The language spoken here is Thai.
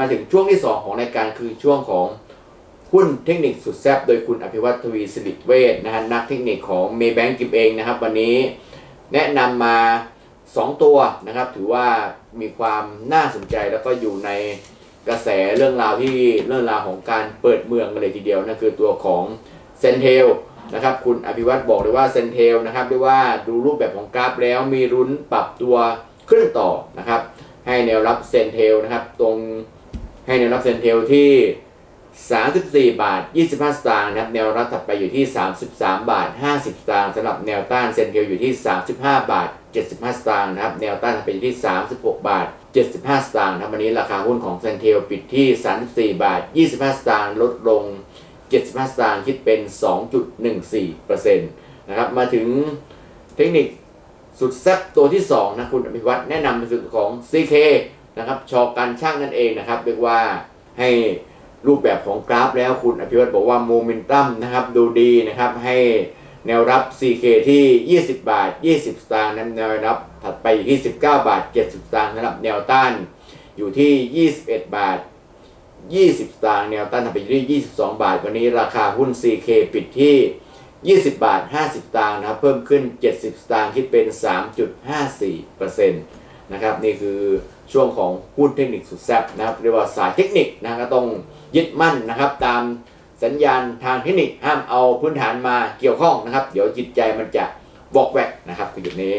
มาถึงช่วงที่ 2 ของรายการคือช่วงของหุ้นเทคนิคสุดแซ่บโดยคุณอภิวัตทวีสิริเวชนะฮะนักเทคนิคของเมย์แบงกิมเองนะครับ วันนี้แนะนำมา 2 ตัวนะครับ ถือว่ามีความน่าสนใจแล้วก็อยู่ในกระแสเรื่องราวที่เรื่องราวของการเปิดเมืองกันเลยทีเดียวนั่นคือตัวของเซนเทลนะครับคุณอภิวัตบอกเลยว่าเซนเทลนะครับเรียกว่าดูรูปแบบของกราฟแล้วมีรุ้นปรับตัวขึ้นต่อนะครับ ให้แนวรับเซนเทลนะครับตรง ให้แนวรับเซ็นเทลที่ 34 บาท 25 สตางค์นะครับ แนวรับถัดไปอยู่ที่ 33 บาท 50 สตางค์สำหรับแนวต้านเซ็นเทลอยู่ที่ 35 บาท 75 สตางค์นะครับ แนวต้านถัดไปอยู่ที่ 36 บาท 75 สตางค์นะครับวันนี้ราคาหุ้นของเซ็นเทลปิดที่ 34 บาท 25 สตางค์ลดลง 75 สตางค์คิดเป็น 2.14%นะครับ มาถึงเทคนิคสุดแซ่บตัวที่ 2 นะคุณอภิวัตแนะนำในส่วนของ CK นะครับชอการช่างนั่นเองนะครับเรียกว่าให้รูปแบบของกราฟแล้วคุณอภิวัตบอกว่าโมเมนตัมนะครับดูดีนะครับให้แนวรับ CK ที่ 20 บาท 20 สตางค์แนวรับถัดไปอยู่ที่ 19 บาท 70 สตางค์นะครับแนวต้านอยู่ที่ 21 บาท 20 สตางค์แนวต้านถัดไปอยู่ที่ 22 บาท วันนี้ราคาหุ้น CK ปิดที่ 20 บาท 50 สตางค์นะครับเพิ่มขึ้น 70 สตางค์คิดเป็น 3.54% นะครับนี่คือช่วงของหุ้นเทคนิคสุดแซ่บนะครับเรียกว่าสายเทคนิคนะก็ต้องยึดมั่นนะครับ ตามสัญญาณทางเทคนิคห้ามเอาพื้นฐานมาเกี่ยวข้องนะครับ เดี๋ยวจิตใจมันจะบอกแวกนะครับคือจุดนี้